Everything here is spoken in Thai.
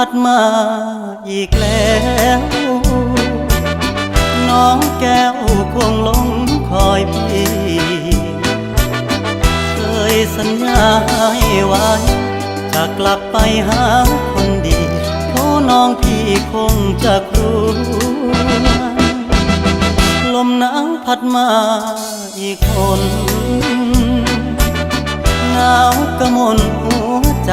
พัดมาอีกแล้ว น้องแก้วคงลงคอยพี่ เคยสัญญาให้ไว้ จะกลับไปหาคนดีโทน้องพี่คงจะกลัวลมหนาวพัดมาอีกคนหนาวกระมนหัวใจ